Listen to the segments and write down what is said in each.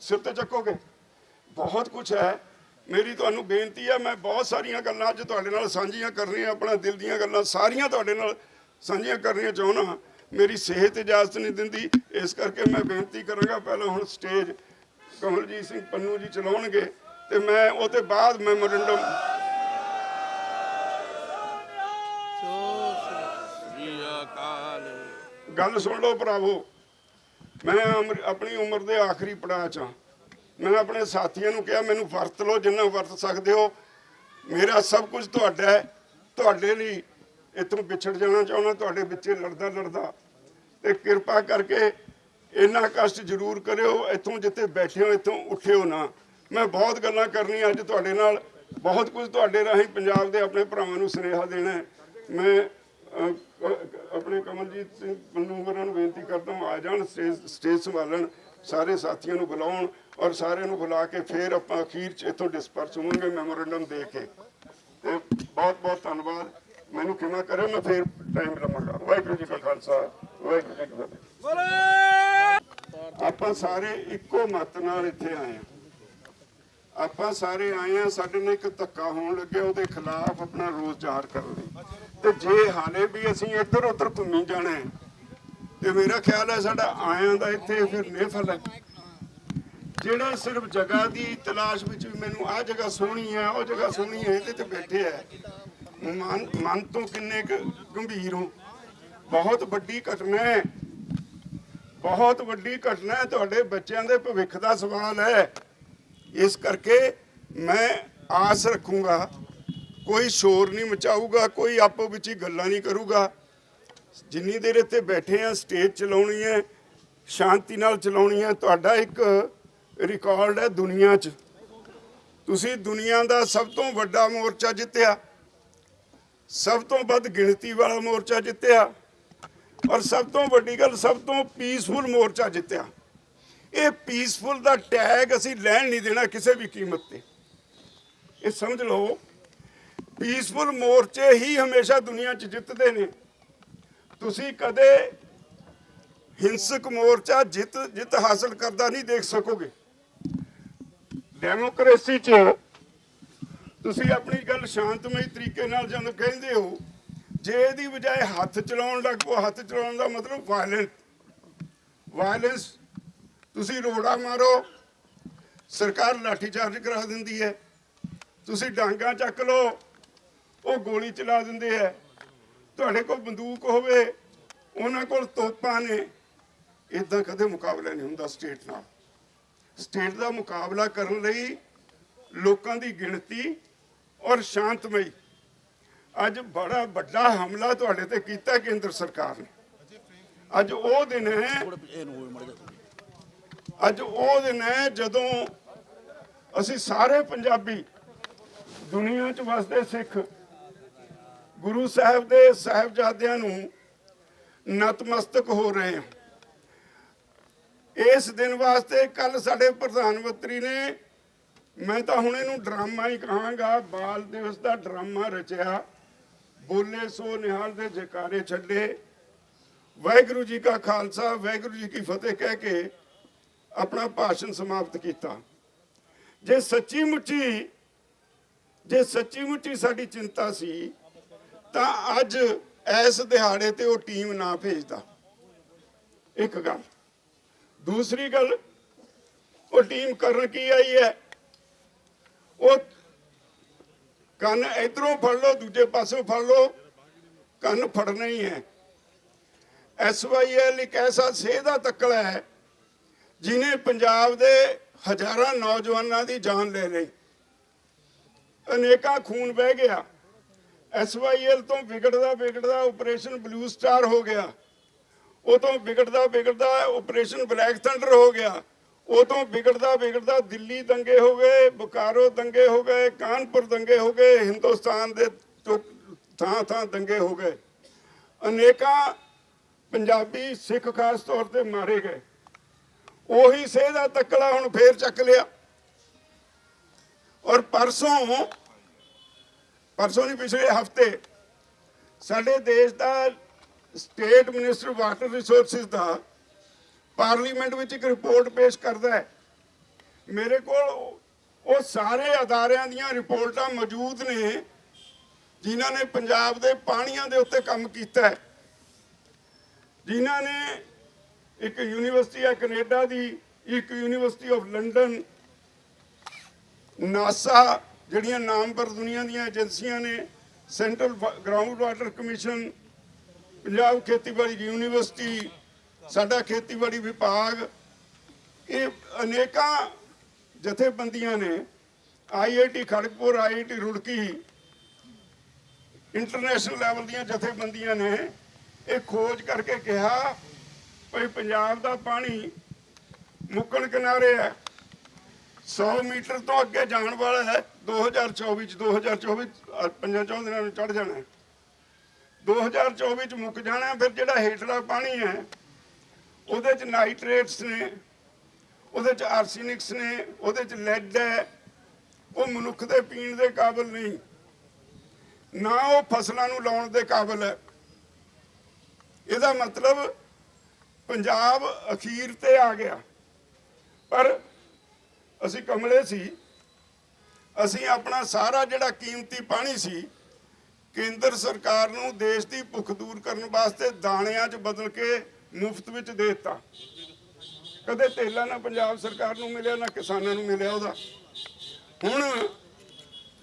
ਸਿਰ ਤੇ ਚੱਕੋਗੇ। ਬਹੁਤ ਕੁਝ ਹੈ। ਮੇਰੀ ਤੁਹਾਨੂੰ ਬੇਨਤੀ ਹੈ ਮੈਂ ਬਹੁਤ ਸਾਰੀਆਂ ਗੱਲਾਂ ਅੱਜ ਤੁਹਾਡੇ ਨਾਲ ਸਾਂਝੀਆਂ ਕਰਨੀਆਂ ਆਪਣਾ ਦਿਲ ਦੀਆਂ ਗੱਲਾਂ ਸਾਰੀਆਂ ਤੁਹਾਡੇ ਨਾਲ ਸਾਂਝੀਆਂ ਕਰਨੀਆਂ ਚਾਹੁੰਦਾ ਮੇਰੀ ਸਿਹਤ ਇਜਾਜ਼ਤ ਨਹੀਂ ਦਿੰਦੀ। ਇਸ ਕਰਕੇ ਮੈਂ ਬੇਨਤੀ ਕਰਾਂਗਾ ਪਹਿਲਾਂ ਹੁਣ ਸਟੇਜ ਕਮਲਜੀਤ ਸਿੰਘ ਪੰਨੂ ਜੀ ਚਲਾਉਣਗੇ ਤੇ ਮੈਂ ਉਹ ਤੇ ਬਾਅਦ ਮੈਮੋਰੰਡਮ ਗੱਲ ਸੁਣ ਲਓ ਭਰਾਵੋ। ਮੈਂ ਅਮਰ- ਆਪਣੀ ਉਮਰ ਦੇ ਆਖਰੀ ਪੜਾਅ 'ਚ ਹਾਂ ਮੈਂ ਆਪਣੇ ਸਾਥੀਆਂ ਨੂੰ ਕਿਹਾ, ਮੈਨੂੰ ਵਰਤ ਲਓ, ਜਿੰਨਾ ਵਰਤ ਸਕਦੇ ਹੋ। ਮੇਰਾ ਸਭ ਕੁਝ ਤੁਹਾਡਾ ਹੈ। ਤੁਹਾਡੇ ਲਈ ਇੱਥੋਂ ਵਿਛੜ ਜਾਣਾ ਚਾਹੁੰਦਾ, ਤੁਹਾਡੇ ਵਿੱਚੇ ਲੜਦਾ ਲੜਦਾ। ਤੇ ਕਿਰਪਾ ਕਰਕੇ ਇੰਨਾ ਕਸ਼ਟ ਜ਼ਰੂਰ ਕਰਿਓ, ਇੱਥੋਂ ਜਿੱਥੇ ਬੈਠੇ ਹੋ, ਇੱਥੋਂ ਉੱਠਿਓ ਨਾ। ਮੈਂ ਬਹੁਤ ਗੱਲਾਂ ਕਰਨੀਆਂ ਅੱਜ ਤੁਹਾਡੇ ਨਾਲ। ਬਹੁਤ ਕੁਝ ਤੁਹਾਡੇ ਰਾਹੀਂ ਪੰਜਾਬ ਦੇ ਆਪਣੇ ਭਰਾਵਾਂ ਨੂੰ ਸੁਨੇਹਾ ਦੇਣਾ ਮੈਂ ਆਪਣੇ ਕਮਲਜੀਤ ਸਿੰਘ ਪੰਨੂ ਹੋਰਾਂ ਨੂੰ ਬੇਨਤੀ ਕਰਦਾ ਹਾਂ, ਆ ਜਾਣ ਸਟੇਜ ਸਟੇਜ ਸੰਭਾਲਣ, ਸਾਰੇ ਸਾਥੀਆਂ ਨੂੰ ਬੁਲਾਉਣ ਔਰ ਸਾਰਿਆਂ ਨੂੰ ਬੁਲਾ ਕੇ ਫਿਰ ਆਪਾਂ ਅਖੀਰ ਚ ਇੱਥੋਂ ਡਿਸਪਰਸ ਹੋਵਾਂਗੇ ਮੈਮੋਰੰਡਮ ਦੇ ਕੇ। ਤੇ ਬਹੁਤ ਬਹੁਤ ਧੰਨਵਾਦ। ਮੈਨੂੰ ਕਿਵੇਂ ਕਰਿਓ, ਮੈਂ ਫਿਰ ਟਾਈਮ ਲਵਾਂਗਾ। ਵਾਹਿਗੁਰੂ ਜੀ ਕਾ ਖਾਲਸਾ, ਵਾਹਿਗੁਰੂ ਜੀ ਕੀ ਫਤਿਹ। ਆਪਾਂ ਸਾਰੇ ਇੱਕੋ ਮਤ ਨਾਲ ਇੱਥੇ ਆਏ ਹਾਂ। ਆਪਾਂ ਸਾਰੇ ਆਏ ਆ ਸਾਡੇ ਨਾਲ ਇੱਕ ਧੱਕਾ ਹੋਣ ਲੱਗਿਆ, ਉਹਦੇ ਖਿਲਾਫ ਆਪਣਾ ਰੋਸ ਜ਼ਾਹਰ ਕਰਨ ਲਈ। ਤੇ ਜੇ ਹਾਲੇ ਵੀ ਅਸੀਂ ਇੱਧਰ ਉੱਧਰ ਘੁੰਮੀ ਜਾਣਾ ਤੇ ਮੇਰਾ ਖਿਆਲ ਹੈ ਸਾਡਾ ਆਇਆਂ ਦਾ ਇੱਥੇ ਫਿਰ ਨਿਫਲ ਹੈ। ਜਿਹੜਾ ਸਿਰਫ ਜਗ੍ਹਾ ਦੀ ਤਲਾਸ਼ ਵਿੱਚ ਵੀ ਮੈਨੂੰ ਆਹ ਜਗ੍ਹਾ ਸੋਹਣੀ ਹੈ, ਉਹ ਜਗ੍ਹਾ ਸੋਹਣੀ ਹੈ, ਇਹਦੇ ਤੇ ਬੈਠੇ ਹੈ। ਮਨ ਮਨ ਤੋਂ ਕਿੰਨੇ ਗੰਭੀਰ ਹੋ। ਬਹੁਤ ਵੱਡੀ ਘਟਨਾ ਹੈ। ਬਹੁਤ ਵੱਡੀ ਘਟਨਾ ਤੁਹਾਡੇ ਬੱਚਿਆਂ ਦੇ ਭਵਿੱਖ ਦਾ ਸਵਾਲ ਹੈ। ਇਸ ਕਰਕੇ ਮੈਂ ਆਸ ਰੱਖੂੰਗਾ ਕੋਈ ਸ਼ੋਰ ਨਹੀਂ ਮਚਾਊਗਾ, ਕੋਈ ਆਪੋ ਵਿੱਚ ਹੀ ਗੱਲਾਂ ਨਹੀਂ ਕਰੂਗਾ। ਜਿੰਨੀ ਦੇਰ ਇੱਥੇ ਬੈਠੇ ਆ ਸਟੇਜ ਚਲਾਉਣੀ ਹੈ, ਸ਼ਾਂਤੀ ਨਾਲ ਚਲਾਉਣੀ ਹੈ, ਤੁਹਾਡਾ ਇੱਕ ਰਿਕਾਰਡ ਹੈ ਦੁਨੀਆ 'ਚ। ਤੁਸੀਂ ਦੁਨੀਆ ਦਾ ਸਭ ਤੋਂ ਵੱਡਾ ਮੋਰਚਾ ਜਿੱਤਿਆ, ਸਭ ਤੋਂ ਵੱਧ ਗਿਣਤੀ ਵਾਲਾ ਮੋਰਚਾ ਜਿੱਤਿਆ, ਔਰ ਸਭ ਤੋਂ ਵੱਡੀ ਗੱਲ, ਸਭ ਤੋਂ ਪੀਸਫੁਲ ਮੋਰਚਾ ਜਿੱਤਿਆ। ਇਹ ਪੀਸਫੁਲ ਦਾ ਟੈਗ ਅਸੀਂ ਲੈਣ ਨਹੀਂ ਦੇਣਾ ਕਿਸੇ ਵੀ ਕੀਮਤ ਤੇ। ਇਹ ਸਮਝ ਲਓ ਪੀਸਫੁਲ ਮੋਰਚੇ ਹੀ ਹਮੇਸ਼ਾ ਦੁਨੀਆ 'ਚ ਜਿੱਤਦੇ ਨੇ। ਤੁਸੀਂ ਕਦੇ ਹਿੰਸਕ ਮੋਰਚਾ ਜਿੱਤ ਜਿੱਤ ਹਾਸਲ ਕਰਦਾ ਨਹੀਂ ਦੇਖ ਸਕੋਗੇ। ਡੈਮੋਕ੍ਰੇਸੀ 'ਚ ਤੁਸੀਂ ਆਪਣੀ ਗੱਲ ਸ਼ਾਂਤਮਈ ਤਰੀਕੇ ਨਾਲ ਜਦੋਂ ਕਹਿੰਦੇ ਹੋ, ਜੇ ਇਹਦੀ ਬਜਾਏ ਹੱਥ ਚਲਾਉਣ ਲੱਗ ਪਓ, ਹੱਥ ਚਲਾਉਣ ਦਾ ਮਤਲਬ ਵਾਇਲੈਂਸ ਵਾਇਲੈਂਸ ਤੁਸੀਂ ਰੋੜਾ ਮਾਰੋ, ਸਰਕਾਰ ਲਾਠੀ ਚਾਰਜ ਕਰਾ ਦਿੰਦੀ ਹੈ। ਤੁਸੀਂ ਡਾਂਗਾ ਚੱਕ ਲਓ ਉਹ ਗੋਲੀ ਚਲਾ ਦਿੰਦੇ ਹੈ। ਤੁਹਾਡੇ ਕੋਲ ਬੰਦੂਕ ਹੋਵੇ, ਉਹਨਾਂ ਕੋਲ ਤੋਪਾਂ ਨੇ। ਇਦਾਂ ਕਦੇ ਮੁਕਾਬਲਾ ਨਹੀਂ ਹੁੰਦਾ ਸਟੇਟ ਨਾਲ। ਸਟੇਟ ਦਾ ਮੁਕਾਬਲਾ ਕਰਨ ਲਈ ਲੋਕਾਂ ਦੀ ਗਿਣਤੀ ਔਰ ਸ਼ਾਂਤਮਈ। ਅੱਜ ਬੜਾ ਵੱਡਾ ਹਮਲਾ ਤੁਹਾਡੇ ਤੇ ਕੀਤਾ ਕੇਂਦਰ ਸਰਕਾਰ ਨੇ। ਅੱਜ ਉਹ ਦਿਨ ਹੈ, ਅੱਜ ਉਹ ਦਿਨ ਹੈ ਜਦੋਂ ਅਸੀਂ ਸਾਰੇ ਪੰਜਾਬੀ ਦੁਨੀਆ 'ਚ ਵਸਦੇ ਸਿੱਖ ਗੁਰੂ ਸਾਹਿਬ ਦੇ ਸਾਹਿਬਜ਼ਾਦਿਆਂ ਨੂੰ ਨਤਮਸਤਕ ਹੋ ਰਹੇ ਹਾਂ। ਇਸ ਦਿਨ ਵਾਸਤੇ ਕੱਲ ਸਾਡੇ ਪ੍ਰਧਾਨ ਮੰਤਰੀ ਨੇ, ਮੈਂ ਤਾਂ ਹੁਣ ਇਹਨੂੰ ਡਰਾਮਾ ਹੀ ਕਹਾਂਗਾ, ਬਾਲ ਦਿਵਸ ਦਾ ਡਰਾਮਾ ਰਚਿਆ। ਬੋਲੇ ਸੋ ਨਿਹਾਲ ਦੇ ਜਕਾਰੇ ਛੱਡੇ। ਵਾਹਿਗੁਰੂ ਜੀ ਕਾ ਖਾਲਸਾ, ਵਾਹਿਗੁਰੂ ਜੀ ਕੀ ਫਤਿਹ ਕਹਿ ਕੇ ਆਪਣਾ ਭਾਸ਼ਣ ਸਮਾਪਤ ਕੀਤਾ। ਜੇ ਸੱਚੀ ਮੁੱਚੀ, ਜੇ ਸੱਚੀ ਮੁੱਚੀ ਸਾਡੀ ਚਿੰਤਾ ਸੀ ਤਾਂ ਅੱਜ ਇਸ ਦਿਹਾੜੇ ਤੇ ਉਹ ਟੀਮ ਨਾ ਭੇਜਦਾ। ਇੱਕ ਗੱਲ। ਦੂਸਰੀ ਗੱਲ, ਉਹ ਟੀਮ ਕਰਨ ਕੀ ਆਈ ਹੈ? ਉਹ ਕੰਨ ਇਧਰੋਂ ਫੜ ਲਓ, ਦੂਜੇ ਪਾਸੋਂ ਫੜ ਲਓ, ਕੰਨ ਫੜਨਾ ਹੀ ਹੈ। ਐਸਵਾਈਐਲ ਇੱਕ ਐਸਾ ਸੇਹ ਦਾ ਤੱਕਲਾ ਹੈ ਜਿਨੇ ਪੰਜਾਬ ਦੇ ਹਜ਼ਾਰਾਂ ਨੌਜਵਾਨਾਂ ਦੀ ਜਾਨ ਲੈ ਲਈ। ਅਨੇਕਾਂ ਖੂਨ ਵਹਿ ਗਿਆ। ਐਸਵਾਈਐਲ ਤੋਂ ਵਿਗੜਦਾ ਵਿਗੜਦਾ ਆਪਰੇਸ਼ਨ ਬਲੂ ਸਟਾਰ ਹੋ ਗਿਆ। ਉਹ ਵਿਗੜਦਾ ਵਿਗੜਦਾ ਆਪਰੇਸ਼ਨ ਬਲੈਕ ਥੰਡਰ ਹੋ ਗਿਆ। ਉਹ ਵਿਗੜਦਾ ਵਿਗੜਦਾ ਦਿੱਲੀ ਦੰਗੇ ਹੋ ਗਏ, ਬੁਕਾਰੋ ਦੰਗੇ ਹੋ ਗਏ, ਕਾਨਪੁਰ ਦੰਗੇ ਹੋ ਗਏ, ਹਿੰਦੁਸਤਾਨ ਦੇ ਥਾਂ ਥਾਂ ਦੰਗੇ ਹੋ ਗਏ। ਅਨੇਕਾਂ ਪੰਜਾਬੀ ਸਿੱਖ ਖਾਸ ਤੌਰ ਤੇ ਮਾਰੇ ਗਏ। ਉਹੀ ਸੇਹ ਦਾ ਤੱਕਲਾ ਹੁਣ ਫੇਰ ਚੱਕ ਲਿਆ। ਔਰ ਪਰਸੋਂ ਪਰਸੋਂ ਨਹੀਂ ਪਿਛਲੇ ਹਫ਼ਤੇ ਸਾਡੇ ਦੇਸ਼ ਦਾ ਸਟੇਟ ਮਿਨਿਸਟਰ ਵਾਟਰ ਰਿਸੋਰਸਿਸ ਦਾ ਪਾਰਲੀਮੈਂਟ ਵਿੱਚ ਇੱਕ ਰਿਪੋਰਟ ਪੇਸ਼ ਕਰਦਾ ਹੈ। ਮੇਰੇ ਕੋਲ ਉਹ- ਉਹ ਸਾਰੇ ਅਦਾਰਿਆਂ ਦੀਆਂ ਰਿਪੋਰਟਾਂ ਮੌਜੂਦ ਨੇ, ਜਿਨ੍ਹਾਂ ਨੇ ਪੰਜਾਬ ਦੇ ਪਾਣੀਆਂ ਦੇ ਉੱਤੇ ਕੰਮ ਕੀਤਾ ਹੈ। ਜਿਨ੍ਹਾਂ ਨੇ ਇੱਕ ਯੂਨੀਵਰਸਿਟੀ ਹੈ ਕੈਨੇਡਾ ਦੀ, ਇੱਕ ਯੂਨੀਵਰਸਿਟੀ ਆਫ ਲੰਡਨ, ਨਾਸਾ ਜਿਹੜੀਆਂ ਨਾਮਵਰ ਦੁਨੀਆ ਦੀਆਂ ਏਜੰਸੀਆਂ ਨੇ central ground water commission Punjab ਖੇਤੀਬਾੜੀ ਯੂਨੀਵਰਸਿਟੀ, ਸਾਡਾ ਖੇਤੀਬਾੜੀ ਵਿਭਾਗ, ਇਹ ਅਨੇਕਾਂ ਜਥੇਬੰਦੀਆਂ ਨੇ IIT Kharagpur IIT Roorkee international level ਦੀਆਂ ਜਥੇਬੰਦੀਆਂ ਨੇ, ਇਹ ਖੋਜ ਕਰਕੇ ਕਿਹਾ, ਭਈ ਪੰਜਾਬ ਦਾ ਪਾਣੀ ਮੁੱਕਣ ਕਿਨਾਰੇ ਹੈ। 100 ਮੀਟਰ ਤੋਂ ਅੱਗੇ ਜਾਣ ਵਾਲਾ ਹੈ। 2024 ਚ 2024 ਅ, ਪੰਜਾਂ ਚੌਂ ਦਿਨਾਂ ਨੂੰ ਚੜ ਜਾਣਾ ਹੈ। 2024 ਚ ਮੁੱਕ ਜਾਣਾ ਫਿਰ ਜਿਹੜਾ ਹੇਠਲਾ ਪਾਣੀ ਹੈ ਉਹਦੇ ਚ ਨਾਈਟ੍ਰੇਟਸ ਨੇ ਉਹਦੇ ਚ ਆਰਸੈਨਿਕਸ ਨੇ ਉਹਦੇ ਚ ਲੈਡ ਹੈ ਉਹ ਮਨੁੱਖ ਦੇ ਪੀਣ ਦੇ ਕਾਬਿਲ ਨਹੀਂ। ਨਾ ਉਹ ਫਸਲਾਂ ਨੂੰ ਲਾਉਣ ਦੇ ਕਾਬਿਲ ਹੈ। ਇਹਦਾ ਮਤਲਬ ਪੰਜਾਬ ਅਖੀਰ ਤੇ ਆ ਗਿਆ। ਪਰ ਅਸੀਂ ਕਮਲੇ ਸੀ। ਅਸੀਂ ਆਪਣਾ ਸਾਰਾ ਜਿਹੜਾ ਕੀਮਤੀ ਪਾਣੀ ਸੀ, ਕੇਂਦਰ ਸਰਕਾਰ ਨੂੰ ਦੇਸ਼ ਦੀ ਭੁੱਖ ਦੂਰ ਕਰਨ ਵਾਸਤੇ ਦਾਣਿਆਂ 'ਚ ਬਦਲ ਕੇ ਮੁਫਤ ਵਿੱਚ ਦੇ ਦਿੱਤਾ। ਕਦੇ ਤੇਲਾ ਨਾ ਪੰਜਾਬ ਸਰਕਾਰ ਨੂੰ ਮਿਲਿਆ, ਨਾ ਕਿਸਾਨਾਂ ਨੂੰ ਮਿਲਿਆ ਉਹਦਾ। ਹੁਣ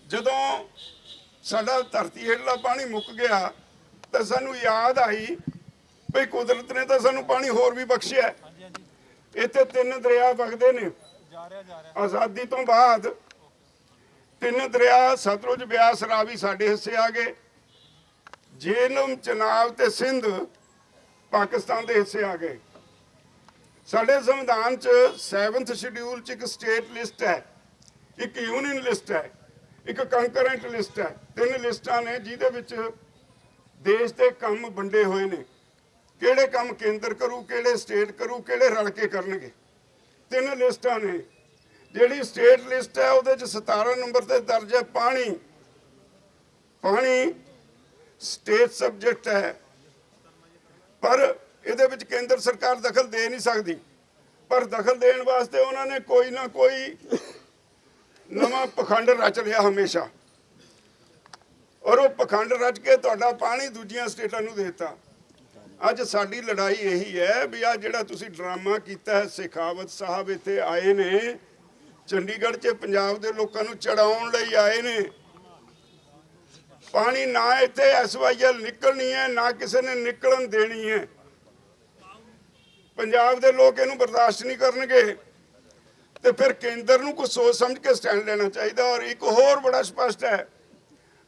ਜਦੋਂ ਸਾਡਾ ਧਰਤੀ ਹੇਠਲਾ ਪਾਣੀ ਮੁੱਕ ਗਿਆ, ਤਾਂ ਸਾਨੂੰ ਯਾਦ ਆਈ ਵੀ ਕੁਦਰਤ ਨੇ ਤਾਂ ਸਾਨੂੰ ਪਾਣੀ ਹੋਰ ਵੀ ਬਖਸ਼ਿਆ। ਇੱਥੇ ਤਿੰਨ ਦਰਿਆ ਵਗਦੇ ਨੇ। ਆਜ਼ਾਦੀ ਤੋਂ ਬਾਅਦ ਤਿੰਨ ਦਰਿਆ, ਸਤਲੁਜ ਬਿਆਸ, ਰਾਵੀ ਸਾਡੇ ਹਿੱਸੇ ਆ ਗਏ। ਜੇਹਲਮ ਚਨਾਬ ਤੇ ਸਿੰਧ ਪਾਕਿਸਤਾਨ ਦੇ ਹਿੱਸੇ ਆ ਗਏ। ਸਾਡੇ ਸੰਵਿਧਾਨ ਚ 7th ਸ਼ਡਿਊਲ ਚ ਇੱਕ ਸਟੇਟ ਲਿਸਟ ਹੈ, ਇੱਕ ਯੂਨੀਅਨ ਲਿਸਟ ਹੈ, ਇੱਕ ਕੰਕਰੈਂਟ ਲਿਸਟ ਹੈ। ਤਿੰਨ ਲਿਸਟਾਂ ਨੇ ਜਿਹਦੇ ਵਿੱਚ ਦੇਸ਼ ਦੇ ਕੰਮ ਵੰਡੇ ਹੋਏ ਨੇ। ਕਿਹੜੇ ਕੰਮ ਕੇਂਦਰ ਕਰੂ, ਕਿਹੜੇ ਸਟੇਟ ਕਰੂ, ਕਿਹੜੇ ਰਲ ਕੇ ਕਰਨਗੇ? ਤਿੰਨ ਲਿਸਟਾਂ ਨੇ। ਜਿਹੜੀ ਸਟੇਟ ਲਿਸਟ ਹੈ, ਉਹਦੇ ਚ 17 ਨੰਬਰ ਤੇ ਦਰਜ ਹੈ ਪਾਣੀ। ਪਾਣੀ ਸਟੇਟ ਸਬਜੈਕਟ ਹੈ। ਪਰ ਇਹਦੇ ਵਿੱਚ ਕੇਂਦਰ ਸਰਕਾਰ ਦਖਲ ਦੇ ਨਹੀਂ ਸਕਦੀ। ਪਰ ਦਖਲ ਦੇਣ ਵਾਸਤੇ ਉਹਨਾਂ ਨੇ ਕੋਈ ਨਾ ਕੋਈ ਨਵਾਂ ਪਖੰਡ ਰਚ ਲਿਆ ਹਮੇਸ਼ਾ। ਔਰ ਉਹ ਪਖੰਡ ਰਚ ਕੇ ਤੁਹਾਡਾ ਪਾਣੀ ਦੂਜੀਆਂ ਸਟੇਟਾਂ ਨੂੰ ਦੇ ਦਿੱਤਾ। ਅੱਜ ਸਾਡੀ ਲੜਾਈ ਇਹੀ ਹੈ ਵੀ ਆ ਜਿਹੜਾ ਤੁਸੀਂ ਡਰਾਮਾ ਕੀਤਾ ਹੈ, ਸਿਖਾਵਤ ਸਾਹਿਬ ਇੱਥੇ ਆਏ ਨੇ, ਚੰਡੀਗੜ੍ਹ 'ਚ ਪੰਜਾਬ ਦੇ ਲੋਕਾਂ ਨੂੰ ਚੜਾਉਣ ਲਈ ਆਏ ਨੇ। ਪਾਣੀ ਨਾ ਇੱਥੇ ਐਸਵਾਈਐਲ ਨਿਕਲਣੀ ਹੈ, ਨਾ ਕਿਸੇ ਨੇ ਨਿਕਲਣ ਦੇਣੀ ਹੈ। ਪੰਜਾਬ ਦੇ ਲੋਕ ਇਹਨੂੰ ਬਰਦਾਸ਼ਤ ਨਹੀਂ ਕਰਨਗੇ। ਤੇ ਫਿਰ ਕੇਂਦਰ ਨੂੰ ਕੁਝ ਸੋਚ ਸਮਝ ਕੇ ਸਟੈਂਡ ਲੈਣਾ ਚਾਹੀਦਾ ਔਰ ਇੱਕ ਹੋਰ ਬੜਾ ਸਪਸ਼ਟ ਹੈ।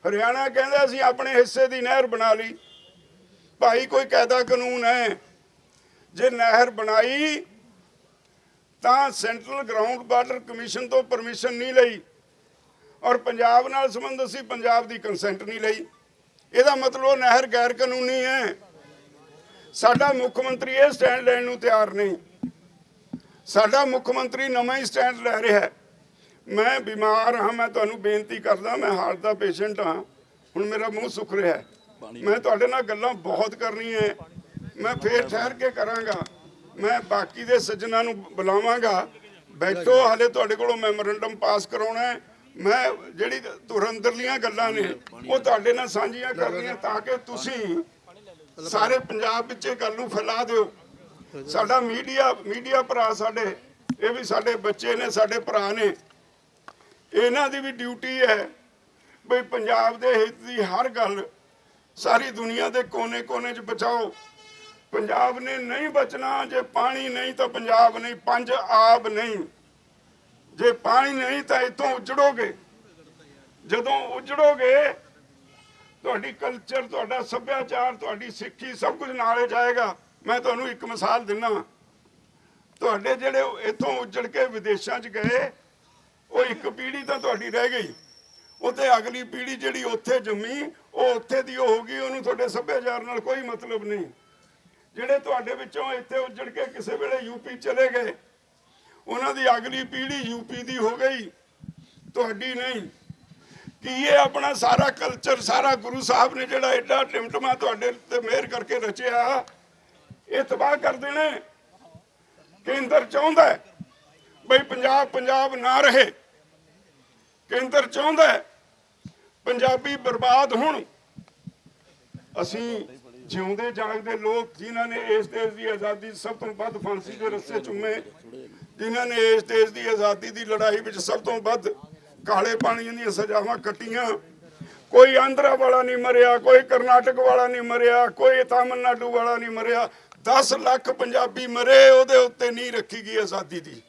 ਹਰਿਆਣਾ ਕਹਿੰਦਾ ਅਸੀਂ ਆਪਣੇ ਹਿੱਸੇ ਦੀ ਨਹਿਰ ਬਣਾ ਲਈ। ਭਾਈ ਕੋਈ ਕਾਇਦਾ ਕਾਨੂੰਨ ਹੈ? ਜੇ ਨਹਿਰ ਬਣਾਈ, ਤਾਂ ਸੈਂਟਰਲ ਗਰਾਊਂਡ ਵਾਟਰ ਕਮਿਸ਼ਨ ਤੋਂ ਪਰਮਿਸ਼ਨ ਨਹੀਂ ਲਈ ਔਰ ਪੰਜਾਬ ਨਾਲ ਸੰਬੰਧ ਸੀ ਪੰਜਾਬ ਦੀ ਕੰਸੈਂਟ ਨਹੀਂ ਲਈ। ਇਹਦਾ ਮਤਲਬ ਉਹ ਨਹਿਰ ਗੈਰ ਕਾਨੂੰਨੀ ਹੈ। ਸਾਡਾ ਮੁੱਖ ਮੰਤਰੀ ਇਹ ਸਟੈਂਡ ਲੈਣ ਨੂੰ ਤਿਆਰ ਨਹੀਂ। ਸਾਡਾ ਮੁੱਖ ਮੰਤਰੀ ਨਵਾਂ ਹੀ ਸਟੈਂਡ ਲੈ ਰਿਹਾ ਹੈ। ਮੈਂ ਬਿਮਾਰ ਹਾਂ, ਮੈਂ ਤੁਹਾਨੂੰ ਬੇਨਤੀ ਕਰਦਾ, ਮੈਂ ਹਾਰਟ ਦਾ ਪੇਸ਼ੈਂਟ ਹਾਂ। ਹੁਣ ਮੇਰਾ ਮੂੰਹ ਸੁੱਕ ਰਿਹਾ ਹੈ। ਮੈਂ ਤੁਹਾਡੇ ਨਾਲ ਗੱਲਾਂ ਬਹੁਤ ਕਰਨੀਆਂ ਮੈਂ ਫੇਰ ਠਹਿਰ ਕੇ ਕਰਾਂਗਾ। ਮੈਂ ਬਾਕੀ ਦੇ ਸੱਜਣਾ ਨੂੰ ਬੁਲਾਵਾਂਗਾ। ਬੈਠੋ, ਹਾਲੇ ਤੁਹਾਡੇ ਕੋਲੋਂ ਮੈਮੋਰੰਡਮ ਪਾਸ ਕਰਾਉਣਾ ਮੈਂ ਜਿਹੜੀ ਧੁਰ ਗੱਲਾਂ ਨੇ, ਉਹ ਤੁਹਾਡੇ ਨਾਲ ਸਾਂਝੀਆਂ ਕਰਨੀਆਂ ਤਾਂ ਕਿ ਤੁਸੀਂ ਸਾਰੇ ਪੰਜਾਬ ਵਿੱਚ ਇਹ ਗੱਲ ਨੂੰ ਫੈਲਾ ਦਿਓ। ਸਾਡਾ ਮੀਡੀਆ ਮੀਡੀਆ ਭਰਾ ਸਾਡੇ, ਇਹ ਵੀ ਸਾਡੇ ਬੱਚੇ ਨੇ, ਸਾਡੇ ਭਰਾ ਨੇ। ਇਹਨਾਂ ਦੀ ਵੀ ਡਿਊਟੀ ਹੈ ਵੀ ਪੰਜਾਬ ਦੇ ਹਿੱਤ ਦੀ ਹਰ ਗੱਲ ਸਾਰੀ ਦੁਨੀਆ ਦੇ ਕੋਨੇ-ਕੋਨੇ 'ਚ ਬਚਾਓ। ਪੰਜਾਬ ਨੇ ਨਹੀਂ ਬਚਣਾ, ਜੇ ਪਾਣੀ ਨਹੀਂ ਤਾਂ ਪੰਜਾਬ ਨਹੀਂ, ਪੰਜ ਆਬ ਨਹੀਂ। ਜੇ ਪਾਣੀ ਨਹੀਂ ਤਾਂ ਇਥੋਂ ਉਜੜੋਗੇ। ਜਦੋਂ ਉਜੜੋਗੇ, ਤੁਹਾਡੀ ਕਲਚਰ ਤੁਹਾਡਾ ਸੱਭਿਆਚਾਰ, ਤੁਹਾਡੀ ਸਿੱਖੀ ਸਭ ਕੁਝ ਨਾਲੇ ਜਾਏਗਾ। ਮੈਂ ਤੁਹਾਨੂੰ ਇੱਕ ਮਿਸਾਲ ਦਿੰਨਾ ਤੁਹਾਡੇ ਜਿਹੜੇ ਇੱਥੋਂ ਉੱਜੜ ਕੇ ਵਿਦੇਸ਼ਾਂ 'ਚ ਗਏ, ਉਹ ਇੱਕ ਪੀੜ੍ਹੀ ਤਾਂ ਤੁਹਾਡੀ ਰਹਿ ਗਈ। ਉੱਥੇ ਅਗਲੀ ਪੀੜ੍ਹੀ ਜਿਹੜੀ ਉੱਥੇ ਜੰਮੀ, ਉਹ ਉੱਥੇ ਦੀ ਹੋ ਗਈ, ਉਹਨੂੰ ਤੁਹਾਡੇ ਸੱਭਿਆਚਾਰ ਨਾਲ ਕੋਈ ਮਤਲਬ ਨਹੀਂ। ਜਿਹੜੇ ਤੁਹਾਡੇ ਵਿੱਚੋਂ ਇੱਥੇ ਉੱਜੜ ਕੇ ਕਿਸੇ ਵੇਲੇ ਯੂਪੀ ਚਲੇ ਗਏ, ਉਹਨਾਂ ਦੀ ਅਗਲੀ ਪੀੜ੍ਹੀ ਯੂਪੀ ਦੀ ਹੋ ਗਈ, ਤੁਹਾਡੀ ਨਹੀਂ। ਕਿ ਇਹ ਆਪਣਾ ਸਾਰਾ ਕਲਚਰ ਸਾਰਾ ਗੁਰੂ ਸਾਹਿਬ ਨੇ ਜਿਹੜਾ ਐਡਾ ਟਿਮਟਮਾ ਤੁਹਾਡੇ ਤੇ ਮਿਹਰ ਕਰਕੇ ਰਚਿਆ, ਇਹ ਤਬਾਹ ਕਰ ਦੇਣਾ ਕੇਂਦਰ ਚਾਹੁੰਦਾ ਬਈ ਪੰਜਾਬ ਪੰਜਾਬ ਨਾ ਰਹੇ। ਕੇਂਦਰ ਚਾਹੁੰਦਾ ਹੈ, ਪੰਜਾਬੀ ਬਰਬਾਦ ਹੋਣ। ਅਸੀਂ ਜਿਉਂਦੇ ਜਾਗਦੇ ਲੋਕ ਜਿਨ੍ਹਾਂ ਨੇ ਇਸ ਦੇਸ਼ ਦੀ ਆਜ਼ਾਦੀ ਸਭ ਤੋਂ ਵੱਧ ਫਾਂਸੀ ਦੇ ਰੱਸੇ ਚੁੰਮੇ, ਜਿਨ੍ਹਾਂ ਨੇ ਇਸ ਦੇਸ਼ ਦੀ ਆਜ਼ਾਦੀ ਦੀ ਲੜਾਈ ਵਿੱਚ ਸਭ ਤੋਂ ਵੱਧ ਕਾਲੇ ਪਾਣੀਆਂ ਦੀਆਂ ਸਜ਼ਾਵਾਂ ਕੱਟੀਆਂ। ਕੋਈ ਆਂਧਰਾ ਵਾਲਾ ਨਹੀਂ ਮਰਿਆ, ਕੋਈ ਕਰਨਾਟਕ ਵਾਲਾ ਨਹੀਂ ਮਰਿਆ, ਕੋਈ ਤਾਮਿਲਨਾਡੂ ਵਾਲਾ ਨਹੀਂ ਮਰਿਆ। 10 ਲੱਖ ਪੰਜਾਬੀ ਮਰੇ ਉਹਦੇ ਉੱਤੇ ਨਹੀਂ ਰੱਖੀ ਗਈ ਆਜ਼ਾਦੀ ਦੀ।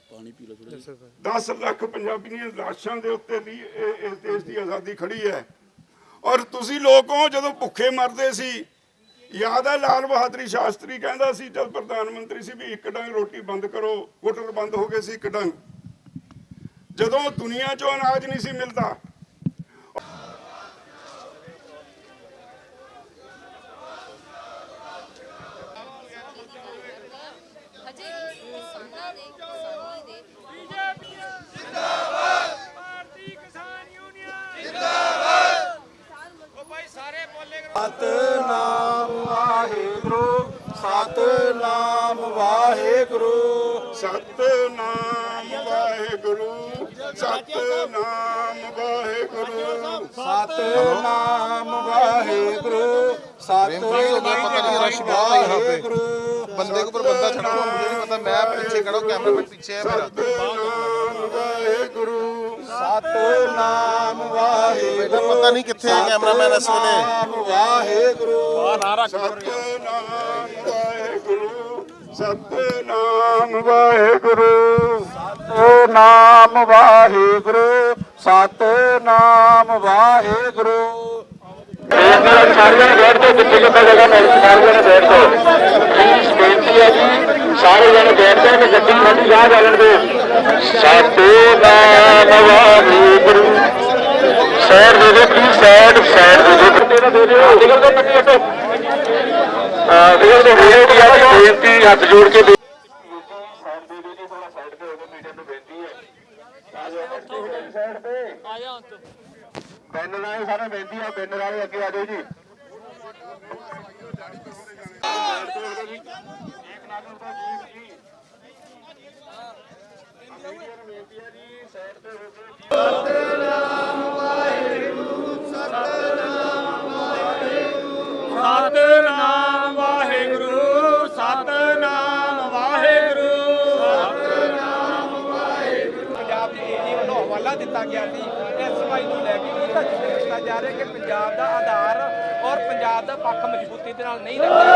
10 ਲੱਖ ਪੰਜਾਬੀਆਂ ਦੀਆਂ ਲਾਸ਼ਾਂ ਦੇ ਉੱਤੇ ਵੀ ਇਸ ਦੇਸ਼ ਦੀ ਆਜ਼ਾਦੀ ਖੜੀ ਹੈ। ਔਰ ਤੁਸੀਂ ਲੋਕੋ ਜਦੋਂ ਭੁੱਖੇ ਮਰਦੇ ਸੀ ਯਾਦ ਹੈ ਲਾਲ ਬਹਾਦਰੀ ਸ਼ਾਸਤਰੀ ਕਹਿੰਦਾ ਸੀ ਜਦ ਪ੍ਰਧਾਨ ਮੰਤਰੀ ਸੀ ਵੀ ਇੱਕ ਡੰਗ ਰੋਟੀ ਬੰਦ ਕਰੋ ਹੋਟਲ ਬੰਦ ਹੋ ਗਏ ਸੀ ਇੱਕ ਡੰਗ। ਜਦੋਂ ਦੁਨੀਆ 'ਚੋਂ ਅਨਾਜ ਨਹੀਂ ਸੀ ਮਿਲਦਾ ਸਤਨਾਮ ਵਾਹਿਗੁਰੂ। ਸਤਨਾਮ ਵਾਹਿਗੁਰੂ। ਸਤਨਾਮ ਬੰਦੇ ਕੋ ਬੰਦਾ ਛੜਾ ਮੁਝੇ ਮੈਂ ਪਿੱਛੇ ਖੜਾ ਕੈਮਰਾਮੈਨ ਪਿੱਛੇ ਵਾਹਿਗੁਰੂ। ਸਤਨਾਮ ਵਾਹਿਗੁਰੂ। ਪਤਾ ਨਹੀਂ ਕਿੱਥੇ ਹੈ ਕੈਮਰਾਮੈਨ ਇਸ ਵਾਹਿਗੁਰੂ ਵਾਹ ਨਾ ਰੱਖ ਸਤਨਾਮ ਸਤਨਾਮ ਵਾਹਿਗੁਰੂ ਸਤਨਾਮ ਵਾਹਿਗੁਰੂ ਸਤਨਾਮ ਵਾਹਿਗੁਰੂ ਵਾਹਿਗੁਰੂ ਸਾਰੀਆਂ ਬੈਠ ਕੇ ਜਿੱਥੇ ਜਿੱਥੇ ਜਗ੍ਹਾ ਮਿਲ ਸਾਰੀਆਂ ਨੇ ਬੈਠ ਪਲੀਜ਼ ਬੇਨਤੀ ਹੈ ਜੀ ਸਾਰੇ ਜਣੇ ਬੈਠ ਜਾਓ ਕਿ ਗੱਡੀ ਸਾਡੀ ਰਾਹ ਚੱਲਣ ਦਿਓ ਸਤਿਨਾਮ ਵਾਹਿਗੁਰੂ। ਸਾਈਡ ਦੇ ਦਿਓ ਪਲੀਜ਼ ਸਾਈਡ ਸਾਈਡ ਦੇ ਦਿਓ ਤੇਰਾ ਦੇ ਦਿਓ ਨਿਕਲ ਦੋ ਪੱਟੀ ਹਟੋ ਆ ਨਿਕਲ ਦੋ ਬੇਨਤੀ ਹੈ ਜੀ, ਬੇਨਤੀ ਹੱਥ ਜੋੜ ਕੇ ਬੇ- ਸਾਈਡ ਦੇ ਦਿਓ ਜੀ ਥੋੜਾ ਸਾਈਡ ਤੇ ਆ ਜਾਓ ਬੱਚੇ ਸਾਈਡ ਤੇ ਆ ਜਾਓ ਬੈਨਰ ਬੇਨਤੀ ਆ ਬੈਨਰ ਵਾਲੇ ਅੱਗੇ ਆ ਜਾਓ ਦਿੱਤਾ ਗਿਆ ਸੀ ਇਸ ਸਮਾਈ ਨੂੰ ਲੈ ਕੇ ਇਹ ਤਾਂ ਦਿੱਤਾ ਜਾ ਰਿਹਾ ਕਿ ਪੰਜਾਬ ਦਾ ਆਧਾਰ ਔਰ ਪੰਜਾਬ ਦਾ ਪੱਖ ਮਜ਼ਬੂਤੀ ਦੇ ਨਾਲ ਨਹੀਂ ਰੱਖਿਆ।